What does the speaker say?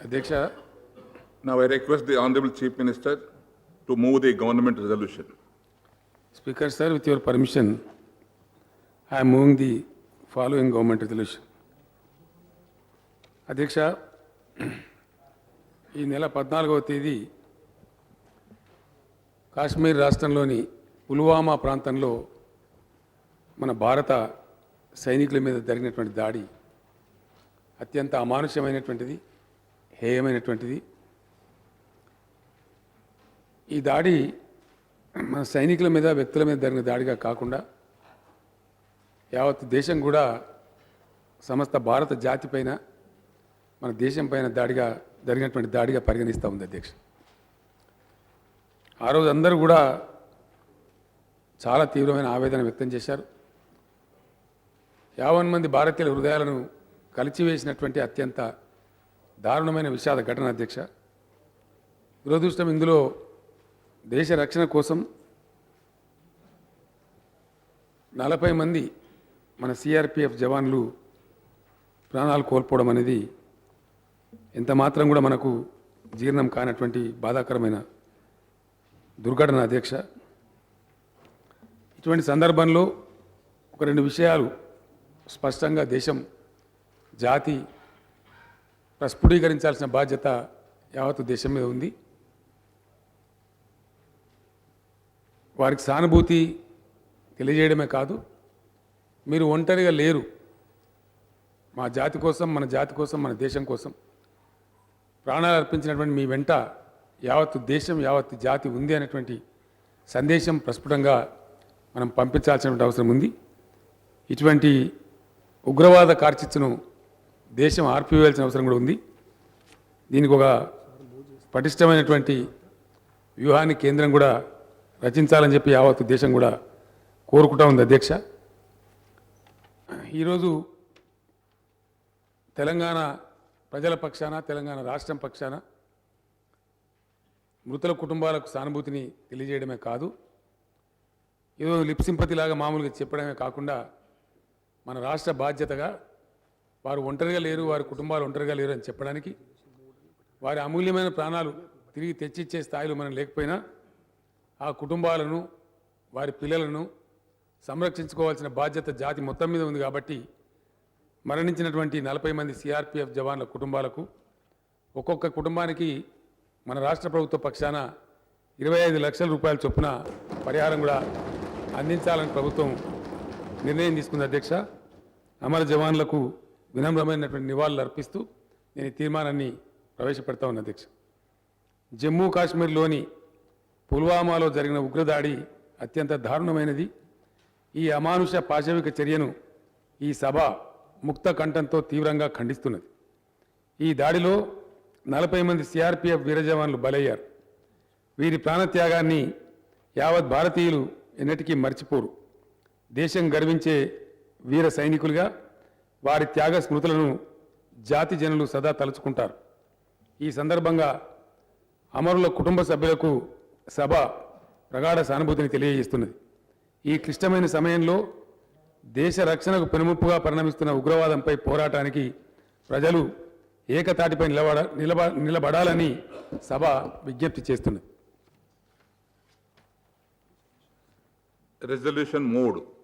అధ్యక్ష Now I request the Honorable Chief Minister to move the government resolution. Speaker sir with your permission I'm moving the following government resolution అధ్యక్ష ఈ నెల పద్నాలుగవ తేదీ కాశ్మీర్ రాష్ట్రంలోని పుల్వామా ప్రాంతంలో మన భారత సైనికుల మీద జరిగినటువంటి దాడి అత్యంత అమానుష్యమైనటువంటిది హేయమైనటువంటిది. ఈ దాడి మన సైనికుల మీద వ్యక్తుల మీద జరిగిన దాడిగా కాకుండా యావత్ దేశం కూడా సమస్త భారత జాతి పైన మన దేశం పైన దాడిగా జరిగినటువంటి దాడిగా పరిగణిస్తూ ఉంది అధ్యక్ష. ఆ రోజు అందరూ కూడా చాలా తీవ్రమైన ఆవేదన వ్యక్తం చేశారు. యావన్ మంది భారతీయుల హృదయాలను కలిచివేసినటువంటి అత్యంత దారుణమైన విషాద ఘటన అధ్యక్ష. దురదృష్టం ఇందులో దేశ రక్షణ కోసం నలభై మంది మన సిఆర్పిఎఫ్ జవాన్లు ప్రాణాలు కోల్పోవడం అనేది ఎంత మాత్రం కూడా మనకు జీర్ణం కానటువంటి బాధాకరమైన దుర్ఘటన అధ్యక్ష. ఇటువంటి సందర్భంలో ఒక రెండు విషయాలు స్పష్టంగా దేశం జాతి ప్రస్ఫుటీకరించాల్సిన బాధ్యత యావత్తు దేశం మీద ఉంది. వారికి సానుభూతి తెలియజేయడమే కాదు మీరు ఒంటరిగా లేరు. మా జాతి కోసం మన జాతి కోసం మన దేశం కోసం ప్రాణాలు అర్పించినటువంటి మీ వెంట యావత్తు దేశం యావత్ జాతి ఉంది అనేటువంటి సందేశం ప్రస్ఫుటంగా మనం పంపించాల్సినటువంటి అవసరం ఉంది. ఇటువంటి ఉగ్రవాద కార్చిచ్చును దేశం ఆర్పివేయాల్సిన అవసరం కూడా ఉంది. దీనికి ఒక పటిష్టమైనటువంటి వ్యూహాన్ని కేంద్రం కూడా రచించాలని చెప్పి యావత్తు దేశం కూడా కోరుకుంటా ఉంది అధ్యక్ష. ఈరోజు తెలంగాణ ప్రజల పక్షాన తెలంగాణ రాష్ట్రం పక్షాన మృతుల కుటుంబాలకు సానుభూతిని తెలియజేయడమే కాదు ఏదో లిప్ మామూలుగా చెప్పడమే కాకుండా మన రాష్ట్ర బాధ్యతగా వారు ఒంటరిగా లేరు వారి కుటుంబాలు ఒంటరిగా లేరు అని చెప్పడానికి వారి అమూల్యమైన ప్రాణాలు తిరిగి తెచ్చిచ్చే స్థాయిలో మనం లేకపోయినా ఆ కుటుంబాలను వారి పిల్లలను సంరక్షించుకోవాల్సిన బాధ్యత జాతి మొత్తం మీద ఉంది కాబట్టి మరణించినటువంటి నలభై మంది సిఆర్పిఎఫ్ జవాన్ల కుటుంబాలకు ఒక్కొక్క కుటుంబానికి మన రాష్ట్ర ప్రభుత్వ పక్షాన ఇరవై ఐదు లక్షల రూపాయల చొప్పున పరిహారం కూడా అందించాలని ప్రభుత్వం నిర్ణయం తీసుకుంది అధ్యక్ష. అమర జవాన్లకు వినమ్రమైనటువంటి నివాళులు అర్పిస్తూ నేను ఈ తీర్మానాన్ని ప్రవేశపెడతా ఉన్నా అధ్యక్ష. జమ్మూ కాశ్మీర్లోని పుల్వామాలో జరిగిన ఉగ్రదాడి అత్యంత దారుణమైనది. ఈ అమానుష పాశవిక చర్యను ఈ సభ ముక్త కంఠంతో తీవ్రంగా ఖండిస్తున్నది. ఈ దాడిలో నలభై మంది సిఆర్పిఎఫ్ వీరజవాన్లు బలయ్యారు. వీరి ప్రాణత్యాగాన్ని యావత్ భారతీయులు ఎన్నటికీ మర్చిపోరు. దేశం గర్వించే వీర సైనికులుగా వారి త్యాగ స్మృతులను జాతి జనులు సదా తలుచుకుంటారు. ఈ సందర్భంగా అమరుల కుటుంబ సభ్యులకు సభ ప్రగాఢ సానుభూతిని తెలియజేస్తున్నది. ఈ క్లిష్టమైన సమయంలో దేశ రక్షణకు పెనుముప్పుగా పరిణమిస్తున్న ఉగ్రవాదంపై పోరాటానికి ప్రజలు ఏకతాటిపై నిలబడ నిలబ నిలబడాలని సభ విజ్ఞప్తి చేస్తున్నది. Resolution మూడు.